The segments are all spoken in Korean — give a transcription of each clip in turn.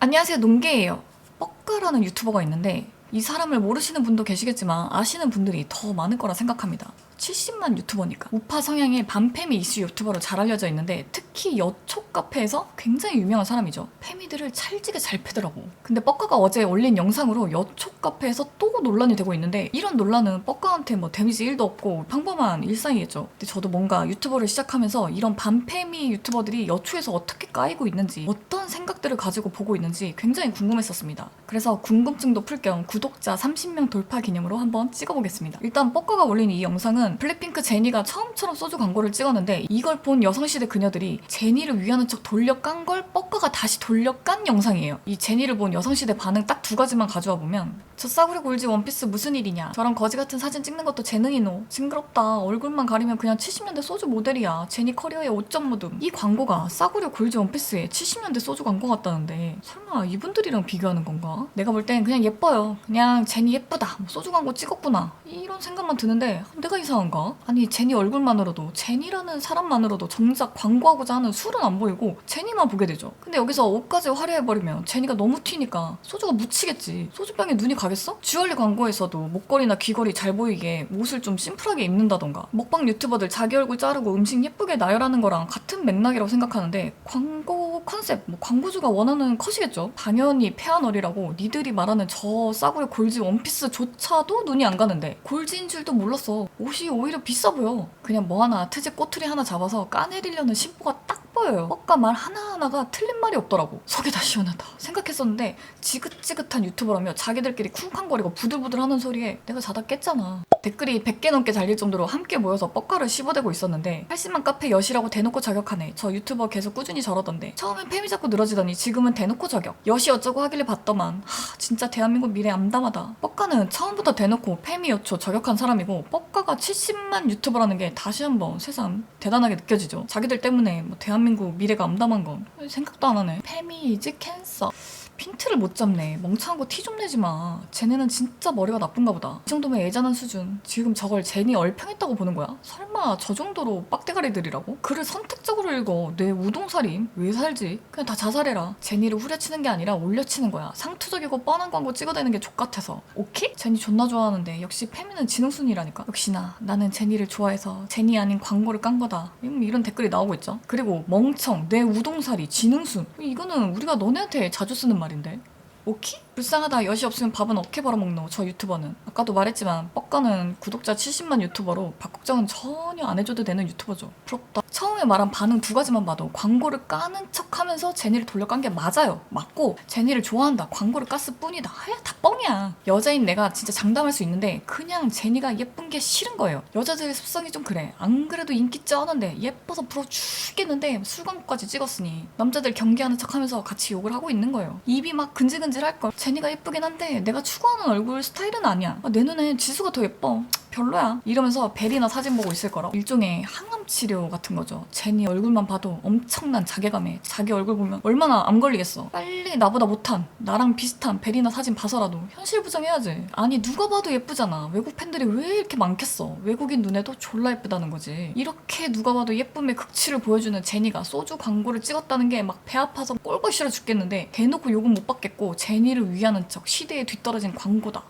안녕하세요 농계예요. 뻑가라는 유튜버가 있는데 이 사람을 모르시는 분도 계시겠지만 아시는 분들이 더 많을 거라 생각합니다 70만 유튜버니까. 우파 성향의 반페미 이슈 유튜버로 잘 알려져 있는데 특히 여초 카페에서 굉장히 유명한 사람이죠. 페미들을 찰지게 잘 패더라고. 근데 뻑가가 어제 올린 영상으로 여초 카페에서 또 논란이 되고 있는데 이런 논란은 뻑가한테 뭐 데미지 1도 없고 평범한 일상이겠죠. 근데 저도 뭔가 유튜버를 시작하면서 이런 반페미 유튜버들이 여초에서 어떻게 까이고 있는지 어떤 생각들을 가지고 보고 있는지 굉장히 궁금했었습니다. 그래서 궁금증도 풀 겸 구독자 30명 돌파 기념으로 한번 찍어보겠습니다. 일단 뻑가가 올린 이 영상은 블랙핑크 제니가 처음처럼 소주 광고를 찍었는데 이걸 본 여성시대 그녀들이 제니를 위하는 척 돌려 깐 걸 뻑가가 다시 돌려 깐 영상이에요. 이 제니를 본 여성시대 반응 딱 두 가지만 가져와 보면 저 싸구려 골지 원피스 무슨 일이냐. 저런 거지 같은 사진 찍는 것도 재능이노. 징그럽다. 얼굴만 가리면 그냥 70년대 소주 모델이야. 제니 커리어의 5점 모듬. 이 광고가 싸구려 골지 원피스의 70년대 소주 광고 같다는데 설마 이분들이랑 비교하는 건가? 내가 볼 땐 그냥 예뻐요. 그냥 제니 예쁘다. 뭐 소주 광고 찍었구나. 이런 생각만 드는데 내가 이상 한가? 아니 제니 얼굴만으로도 제니라는 사람만으로도 정작 광고하고자 하는 술은 안 보이고 제니만 보게 되죠 근데 여기서 옷까지 화려해버리면 제니가 너무 튀니까 소주가 묻히겠지 소주병에 눈이 가겠어? 주얼리 광고에서도 목걸이나 귀걸이 잘 보이게 옷을 좀 심플하게 입는다던가 먹방 유튜버들 자기 얼굴 자르고 음식 예쁘게 나열하는 거랑 같은 맥락이라고 생각하는데 광고 컨셉, 뭐 광고주가 원하는 컷이겠죠. 당연히 페아널이라고 니들이 말하는 저 싸구려 골지 원피스조차도 눈이 안 가는데 골지인 줄도 몰랐어. 옷이 오히려 비싸 보여. 그냥 뭐 하나 트집 꼬투리 하나 잡아서 까내리려는 심보가 딱 보여요. 뻑가 말 하나하나가 틀린 말이 없더라고. 속이 다 시원하다 생각했었는데 지긋지긋한 유튜버라며 자기들끼리 쿵쾅거리고 부들부들 하는 소리에 내가 자다 깼잖아 댓글이 100개 넘게 달릴 정도로 함께 모여서 뻑가를 씹어대고 있었는데 80만 카페 여시라고 대놓고 저격하네. 저 유튜버 계속 꾸준히 저러던데. 처음엔 팸이 자꾸 늘어지더니 지금은 대놓고 저격. 여시 어쩌고 하길래 봤더만. 하 진짜 대한민국 미래 암담하다. 뻑가는 처음부터 대놓고 팸이 여초 저격한 사람이고 뻑가가 70만 유튜버라는 게 다시 한번 세상 대단하게 느껴지죠. 자기들 때문에 뭐 대한민국 미래가 암담한 건 생각도 안 하네. 팸이 이즈 캔서 핀트를 못 잡네. 멍청한 거 티 좀 내지 마. 쟤네는 진짜 머리가 나쁜가 보다. 이 정도면 애잔한 수준. 지금 저걸 제니 얼평했다고 보는 거야? 설마 저 정도로 빡대가리들이라고? 글을 선택적으로 읽어. 내 우동살임. 왜 살지? 그냥 다 자살해라. 제니를 후려치는 게 아니라 올려치는 거야. 상투적이고 뻔한 광고 찍어대는 게 족같아서. 오케이? 제니 존나 좋아하는데 역시 페미는 지능순이라니까. 역시나 나는 제니를 좋아해서 제니 아닌 광고를 깐 거다. 음, 이런 댓글이 나오고 있죠. 그리고 멍청, 내 우동살이, 지능순. 이거는 우리가 너네한테 자주 쓰는 말 인데. 오키? 불쌍하다. 여시 없으면 밥은 어떻게 벌어먹노? 저 유튜버는. 아까도 말했지만 뻑가는 구독자 70만 유튜버로 박국정은 전혀 안 해줘도 되는 유튜버죠. 부럽다. 처음에 말한 반응 두 가지만 봐도 광고를 까는 척 하면서 제니를 돌려깐 게 맞아요. 맞고 제니를 좋아한다. 광고를 깠을 뿐이다. 하야 다 뻥이야. 여자인 내가 진짜 장담할 수 있는데 그냥 제니가 예쁜 게 싫은 거예요. 여자들의 습성이 좀 그래. 안 그래도 인기 쩌는데 예뻐서 부러워 죽겠는데 술 광고까지 찍었으니 남자들 경계하는 척하면서 같이 욕을 하고 있는 거예요. 입이 막 근질근질할 걸. 제니가 예쁘긴 한데 내가 추구하는 얼굴 스타일은 아니야. 아, 내 눈엔 지수가 더 예뻐. 별로야. 이러면서 베리나 사진 보고 있을 거라. 일종의 항암 치료 같은 거죠. 제니 얼굴만 봐도 엄청난 자괴감에 자기 얼굴 보면 얼마나 암 걸리겠어. 빨리 나보다 못한 나랑 비슷한 베리나 사진 봐서라도 현실 부정해야지. 아니 누가 봐도 예쁘잖아. 외국 팬들이 왜 이렇게 많겠어. 외국인 눈에도 졸라 예쁘다는 거지. 이렇게 누가 봐도 예쁨의 극치를 보여주는 제니가 소주 광고를 찍었다는 게 막 배 아파서 꼴꼴 싫어 죽겠는데 대놓고 욕은 못 받겠고 제니를 위하는 척 시대에 뒤떨어진 광고다.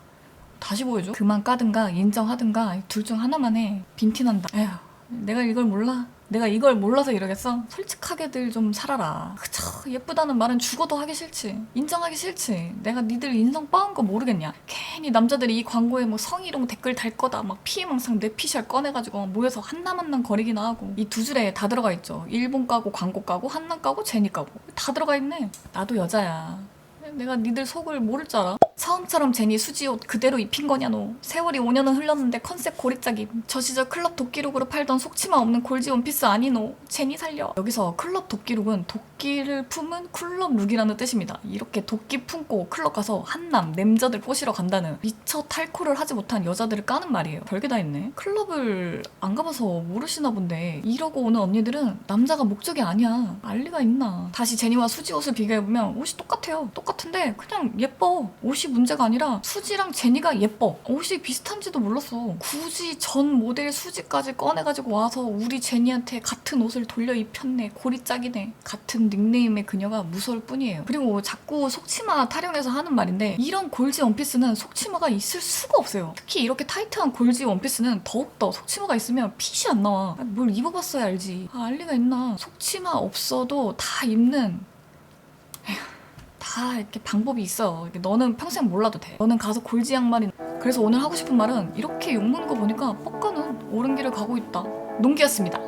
다시 보여줘? 그만 까든가 인정하든가 둘 중 하나만 해. 빈티난다. 에휴, 내가 이걸 몰라? 내가 이걸 몰라서 이러겠어? 솔직하게들 좀 살아라. 그쵸, 예쁘다는 말은 죽어도 하기 싫지. 인정하기 싫지. 내가 니들 인성 빠은 거 모르겠냐? 괜히 남자들이 이 광고에 뭐 성희롱 댓글 달 거다. 막 피해망상 내 피셜 꺼내가지고 모여서 한남한남 거리기나 하고. 이 두 줄에 다 들어가 있죠. 일본 까고 광고 까고 한남 까고 제니 까고. 다 들어가 있네. 나도 여자야. 내가 니들 속을 모를 줄 알아? 처음처럼 제니 수지 옷 그대로 입힌 거냐 너. 세월이 5년은 흘렀는데 컨셉 고리짝임 저 시절 클럽 도끼룩으로 팔던 속치마 없는 골지 원피스 아니노 제니 살려. 여기서 클럽 도끼룩은 도끼를 품은 쿨럽 룩이라는 뜻입니다. 이렇게 도끼 품고 클럽 가서 한남 냄자들 꼬시러 간다는 미처 탈코를 하지 못한 여자들을 까는 말이에요. 별게 다 있네. 클럽을 안 가봐서 모르시나 본데. 이러고 오는 언니들은 남자가 목적이 아니야. 알 리가 있나. 다시 제니와 수지 옷을 비교해보면 옷이 똑같아요. 똑같은데 그냥 예뻐. 옷이 옷이 문제가 아니라 수지랑 제니가 예뻐. 옷이 비슷한지도 몰랐어. 굳이 전 모델 수지까지 꺼내가지고 와서 우리 제니한테 같은 옷을 돌려 입혔네. 고리 짝이네. 같은 닉네임의 그녀가 무서울 뿐이에요. 그리고 자꾸 속치마 타령해서 하는 말인데 이런 골지 원피스는 속치마가 있을 수가 없어요. 특히 이렇게 타이트한 골지 원피스는 더욱더 속치마가 있으면 핏이 안 나와. 아, 뭘 입어봤어야 알지. 아, 알리가 있나. 속치마 없어도 다 입는 다 이렇게 방법이 있어. 너는 평생 몰라도 돼. 너는 가서 골지 양말이. 그래서 오늘 하고 싶은 말은 이렇게 욕먹는 거 보니까 뻑가는 옳은 길을 가고 있다. 농기였습니다.